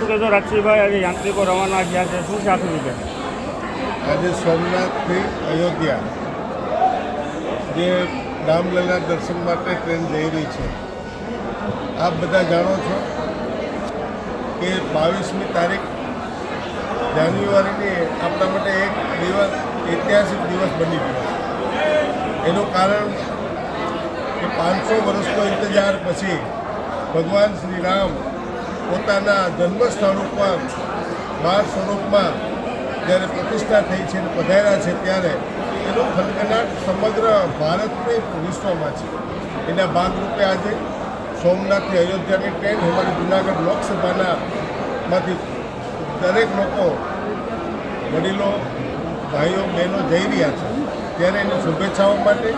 છો રાજસીભાઈ આજે યાંત્રિકો રવાના થયા છે. શું છે આખું વિગત આજે સોમનાથથી અયોધ્યા, જે રામલલા દર્શન માટે ટ્રેન જઈ રહી છે. આપ બધા જાણો છો કે બાવીસમી તારીખ જાન્યુઆરીની આપણા માટે એક દિવસ, ઐતિહાસિક દિવસ બની ગયો એનું કારણ કે પાંચસો વર્ષનો ઇંતજાર પછી ભગવાન શ્રી રામ પોતાના જન્મસ્થળ ઉપર બાળ સ્વરૂપમાં જ્યારે પ્રતિષ્ઠા થઈ છે અને પધાર્યા છે ત્યારે એનું ખનખનાટ સમગ્ર ભારતની વિશ્વમાં છે. એના ભાગરૂપે આજે સોમનાથથી અયોધ્યાની ટ્રેન અમારી જુનાગઢ લોકસભાના માંથી દરેક લોકો, વડીલો, ભાઈઓ, બહેનો જઈ રહ્યા છે. ત્યારે એની શુભેચ્છાઓ માટે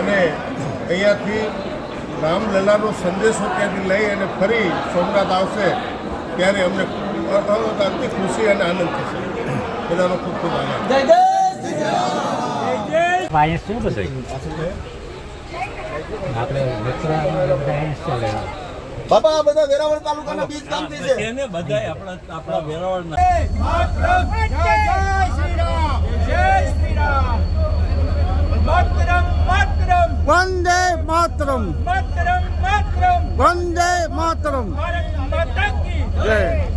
અને અહીંયાથી રામલલાનો સંદેશો ત્યાંથી લઈ અને ફરી સોમનાથ આવશે ત્યારે અમને અતિ ખુશી અને આનંદ થશે. બધાનો ખૂબ ખૂબ આનંદ બાપા બધા વેરાવળ તાલુકાના બીજ ગામથી છે. એને બધાય આપણા આપણા વેરાવળના માતરમ વંદે માતરમ જય